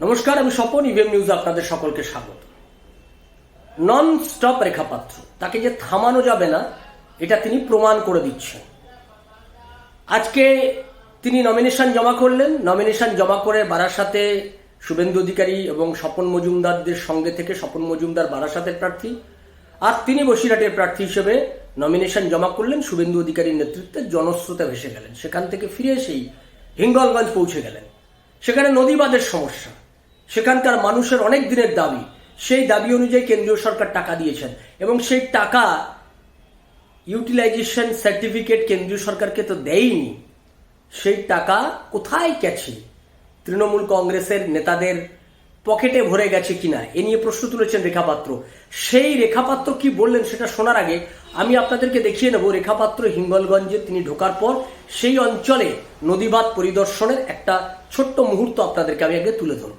নমস্কার, আমি Swapan EVM news আপনাদের সকলকে স্বাগত। নন স্টপ রেখাপাত্র, তাকে যে থামানো যাবে না, এটা তিনি প্রমাণ করে দিচ্ছেন। আজকে তিনি নমিনেশন জমা করলেন। নমিনেশন জমা করে বারাসাতে শুভেন্দু অধিকারী এবং স্বপন মজুমদারদের সঙ্গে থেকে স্বপন মজুমদার বারাসাতের প্রার্থী আর তিনি বসিরহাটের প্রার্থী হিসেবে নমিনেশন জমা করলেন। শুভেন্দু অধিকারীর নেতৃত্বে জনস্রোতে ভেসে গেলেন। সেখান থেকে ফিরে এসেই হিঙ্গলগঞ্জ পৌঁছে গেলেন। সেখানে নদীবাদের সমস্যা। সেখানকার মানুষের অনেক দিনের দাবি। সেই দাবি অনুযায়ী কেন্দ্রীয় সরকার টাকা দিয়েছেন এবং সেই টাকা ইউটিলাইজেশন সার্টিফিকেট কেন্দ্রীয় সরকারকে তো দেয়নি। সেই টাকা কোথায় গেছে? তৃণমূল কংগ্রেসের নেতাদের পকেটে ভরে গেছে কিনা? এ নিয়ে প্রশ্ন তুলেছেন রেখাপাত্র সেই রেখাপাত্র কি বললেন সেটা শোনার আগে আমি আপনাদেরকে দেখিয়ে নেব। রেখাপাত্র হিঙ্গলগঞ্জে তিনি ঢোকার পর সেই অঞ্চলে নদীবাদ পরিদর্শনের একটা ছোট্ট মুহূর্ত আপনাদেরকে আমি আগে তুলে ধরব।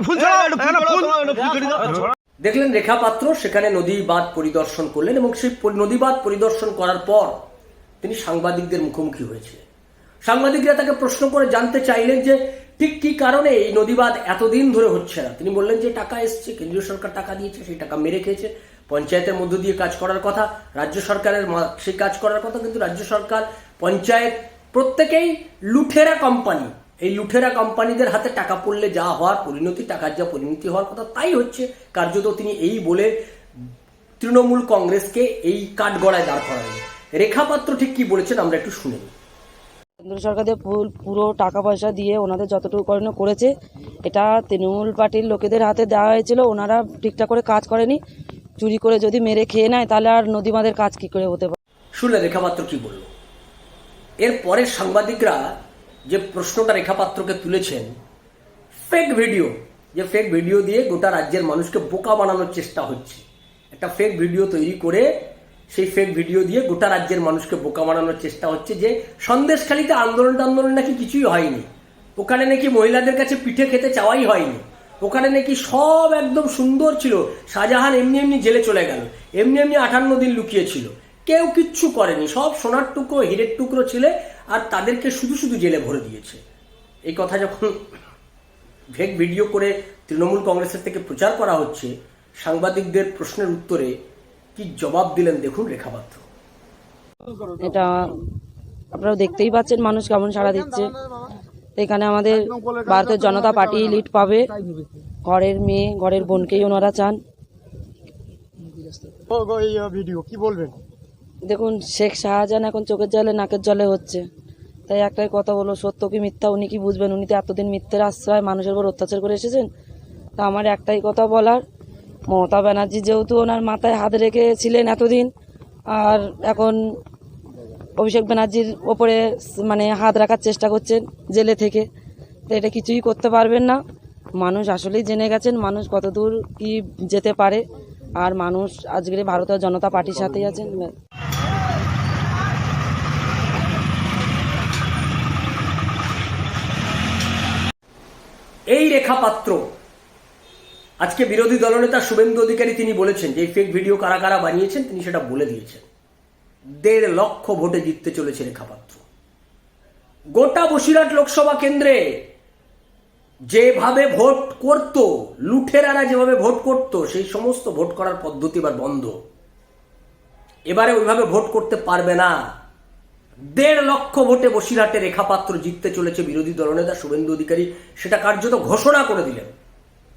ফুল ছাড়া ফুল দেখলেন রেখাপাত্র সেখানে নদী বাঁধ পরিদর্শন করলেন এবং সেই নদী বাঁধ পরিদর্শন করার পর তিনি সাংবাদিকদের মুখোমুখি হয়েছিলেন। সাংবাদিকরা তাকে প্রশ্ন করে জানতে চাইলেন যে ঠিক কি কারণে এই নদীবাদ এতদিন ধরে হচ্ছে না? তিনি বললেন যে টাকা এসছে কেন্দ্রীয় সরকার টাকা দিয়েছে সেই টাকা মেরে খেয়েছে। পঞ্চায়েতের মধ্য দিয়ে কাজ করার কথা রাজ্য সরকারের সেই কাজ করার কথা কিন্তু রাজ্য সরকার পঞ্চায়েত প্রত্যেকেই লুঠেরা কোম্পানি এই লুঠেরা কোম্পানিদের হাতে টাকা পড়লে যা হওয়ার পরিণতি টাকার যা পরিণতি হওয়ার কথা তাই হচ্ছে। কার্যত তিনি এই বলে তৃণমূল কংগ্রেসকে এই কাঠগড়ায় দাঁড় করালেন। রেখাপাত্র ঠিক কি বলেছেন আমরা একটু শুনে নিই। কেন্দ্র সরকারের পুরো টাকা পয়সা দিয়ে ওনাদের যতটুকু করণীয় করেছে এটা তৃণমূল পার্টির লোকেদের হাতে দেওয়া হয়েছিল ওনারা ঠিকঠাক করে কাজ করেনি। চুরি করে যদি মেরে খেয়ে নেয় তাহলে আর নদী বাঁধের কাজ কি করে হতে পারে? শুনলে রেখাপাত্র কি বলল? এরপরে সাংবাদিকরা যে প্রশ্নটা রেখাপাত্রকে তুলেছেন ফেক ভিডিও যে ফেক ভিডিও দিয়ে গোটা রাজ্যের মানুষকে বোকা বানানোর চেষ্টা হচ্ছে। একটা ফেক ভিডিও তৈরি করে সেই ফেক ভিডিও দিয়ে গোটা রাজ্যের মানুষকে বোকা বানানোর চেষ্টা হচ্ছে যে সন্দেশখালিতে আন্দোলন আন্দোলন নাকি কিছুই হয়নি। ওখানে নাকি মহিলাদের কাছে পিঠে খেতে চাওয়াই হয়নি। ওখানে নাকি সব একদম সুন্দর ছিল। শাহজাহান এমনি এমনি জেলে চলে গেল। এমনি এমনি আটান্ন দিন লুকিয়েছিল কেউ কিচ্ছু করেনি। সব সোনার টুকরো, হীরের টুকরো ছিলে। আর তাদেরকে শুধু শুধু জেলে ভরে দিয়েছে। এই কথা যখন ভেক ভিডিও করে তৃণমূল কংগ্রেসের থেকে প্রচার করা হচ্ছে সাংবাদিকদের প্রশ্নের উত্তরে কি জবাব দিলেন দেখুন রেখাপাত্র এটা আপনারা দেখতেই পাচ্ছেন মানুষ কেমন সাড়া দিচ্ছে। এখানে আমাদের ভারতের জনতা পার্টি লিড পাবে। ঘরের মেয়ে ঘরের বোনকেই ওনারা চান। ভিডিও কি বলবেন? দেখুন শেখ শাহজাহান এখন চোখের জলে নাকের জলে হচ্ছে। তাই একটাই কথা বলো সত্য কি মিথ্যা উনি কি বুঝবেন? উনি তো এতদিন মিথ্যের আশ্রয়, মানুষের উপর অত্যাচার করে এসেছেন। তা আমার একটাই কথা বলার, মমতা ব্যানার্জি যেহেতু ওনার মাথায় হাত রেখেছিলেন এতদিন, আর এখন অভিষেক ব্যানার্জির ওপরে মানে হাত রাখার চেষ্টা করছেন জেলে থেকে। তো এটা কিছুই করতে পারবেন না। মানুষ আসলেই জেনে গেছেন, মানুষ কতদূর কি যেতে পারে। আর মানুষ আজকের ভারতীয় জনতা পার্টির সাথেই আছেন। এই রেখাপাত্র আজকে বিরোধী দলনেতা শুভেন্দু অধিকারী তিনি বলেছেন যে ফেক ভিডিও কারা কারা বানিয়েছেন, তিনি সেটা বলে দিয়েছেন। দেড় লক্ষ ভোটে জিততে চলেছে রেখাপাত্র গোটা বসিরহাট লোকসভা কেন্দ্রে যেভাবে ভোট করত, লুঠেরারা যেভাবে ভোট করত, সেই সমস্ত ভোট করার পদ্ধতি এবার বন্ধ। এবারে ওইভাবে ভোট করতে পারবে না। দেড় লক্ষ ভোটে বসিরহাটে রেখাপাত্র জিততে চলেছে বিরোধী দলনেতা শুভেন্দু অধিকারী। সেটা কার্যত ঘোষণা করে দিলেন।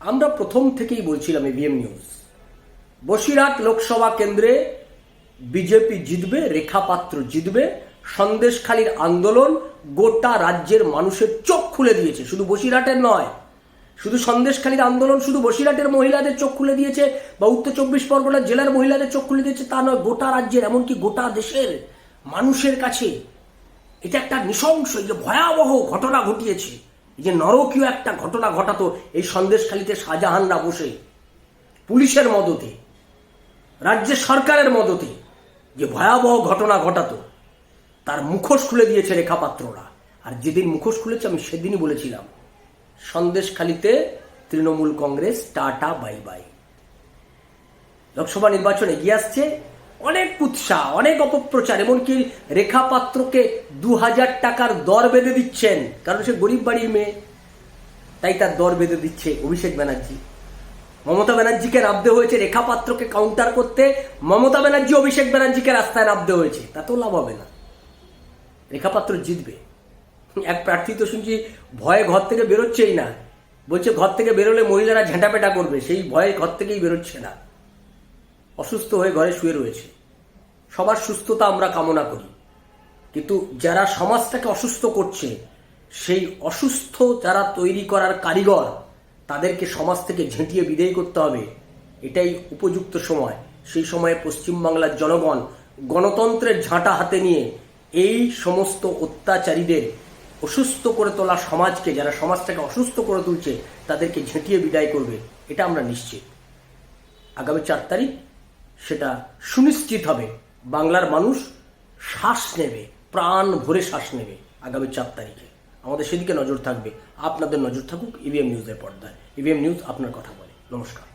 আমরা প্রথম থেকেই বলছিলাম এভিএম নিউজ। বসিরহাট লোকসভা কেন্দ্রে বিজেপি জিতবে, রেখাপাত্র জিতবে। সন্দেশখালীর আন্দোলন গোটা রাজ্যের মানুষের চোখ খুলে দিয়েছে। শুধু বসিরহাটের নয়, শুধু সন্দেশখালীর আন্দোলন, শুধু বসিরহাটের মহিলাদের চোখ খুলে দিয়েছে বা উত্তর চব্বিশ পরগনা জেলার মহিলাদের চোখ খুলে দিয়েছে তা নয়, গোটা রাজ্যের, এমনকি গোটা দেশের। মানুষের কাছে এটা একটা নৃশংস যে ভয়াবহ ঘটনা ঘটিয়েছে যে নরকীয় একটা ঘটনা ঘটাতো এই সন্দেশখালিতে শাহজাহানরা বসে, পুলিশের মদতে, রাজ্যের সরকারের মদতে যে ভয়াবহ ঘটনা ঘটাতো, তার মুখোশ খুলে দিয়েছে রেখাপাত্ররা। আর যেদিন মুখোশ খুলেছে, আমি সেদিনই বলেছিলাম, সন্দেশখালিতে Trinamool Congress tata, bye bye. Lok Sabha নির্বাচনে এগিয়ে আসছে অনেক উৎসাহ অনেক অপপ্রচার, এমনকি রেখা পাত্রকে দু হাজার টাকার দর বেঁধে দিচ্ছেন, কারণ সে গরিব বাড়ির মেয়ে। তাই তার দর বেঁধে দিচ্ছে অভিষেক ব্যানার্জি। মমতা ব্যানার্জিকে নামতে হয়েছে রেখা পাত্রকে কাউন্টার করতে, মমতা ব্যানার্জি অভিষেক ব্যানার্জিকে রাস্তায় নামতে হয়েছে। তাতেও লাভ হবে না। রেখাপাত্র জিতবে। এক প্রার্থী তো শুনছি ভয়ে ঘর থেকে বেরোচ্ছেই না। বলছে ঘর থেকে বেরোলে মহিলারা ঝেঁটাপেটা করবে, সেই ভয়ে ঘর থেকেই বেরোচ্ছে না। অসুস্থ হয়ে ঘরে শুয়ে রয়েছে। সবার সুস্থতা আমরা কামনা করি। কিন্তু যারা সমাজটাকে অসুস্থ করছে, সেই অসুস্থ যারা তৈরি করার কারিগর, তাদেরকে সমাজ থেকে ঝেঁটিয়ে বিদায় করতে হবে। এটাই উপযুক্ত সময়। সেই সময়ে পশ্চিমবাংলার জনগণ গণতন্ত্রের ঝাঁটা হাতে নিয়ে এই সমস্ত অত্যাচারীদের অসুস্থ করে তোলা সমাজকে, যারা সমাজটাকে অসুস্থ করে তুলছে, তাদেরকে ঝেঁটিয়ে বিদায় করবে। এটা আমরা নিশ্চিত। আগামী চার তারিখ সেটা সুনিশ্চিত হবে। বাংলার মানুষ শ্বাস নেবে, প্রাণ ভরে শ্বাস নেবে আগামী চার তারিখে। আমাদের সেদিকে নজর থাকবে। আপনাদের নজর থাকুক ইভিএম নিউজের পর্দায়। ইভিএম নিউজ আপনার কথা বলে। নমস্কার।